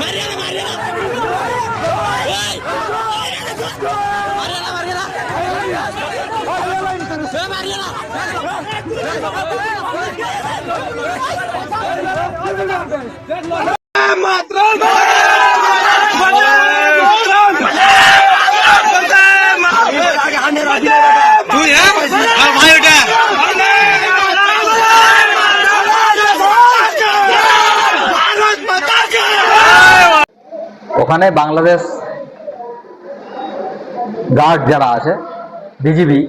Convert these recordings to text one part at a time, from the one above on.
మర్యాద మర్యాద మర్యాద మర్యాద ওখানে বাংলাদেশ গার্ড যারা আছে, বিজিবি,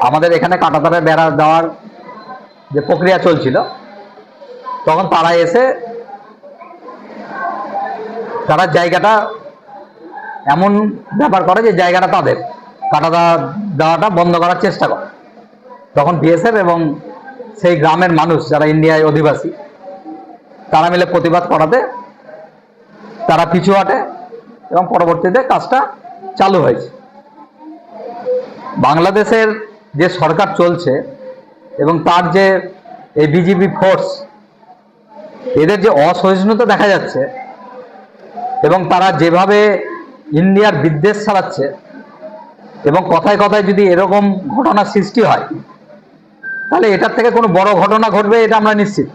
আমাদের এখানে কাটাতারে বেড়া দেওয়ার যে প্রক্রিয়া চলছিল, তখন তারা এসে তারা জায়গাটা এমন ব্যাপার করে যে জায়গাটা তাদের কাটা দেওয়া- দেওয়াটা বন্ধ করার চেষ্টা করে। তখন বিএসএফ এবং সেই গ্রামের মানুষ যারা ইন্ডিয়ায় অধিবাসী, তারা মিলে প্রতিবাদ করাতে তারা পিছু হাঁটে এবং পরবর্তীতে কাজটা চালু হয়েছে। বাংলাদেশের যে সরকার চলছে এবং তার যে এই বিজিবি ফোর্স, এদের যে অসহিষ্ণুতা দেখা যাচ্ছে এবং তারা যেভাবে ইন্ডিয়ার বিদ্বেষ ছাড়াচ্ছে এবং কথায় কথায় যদি এরকম ঘটনা সৃষ্টি হয়, তাহলে এটার থেকে কোনো বড় ঘটনা ঘটবে এটা আমরা নিশ্চিত।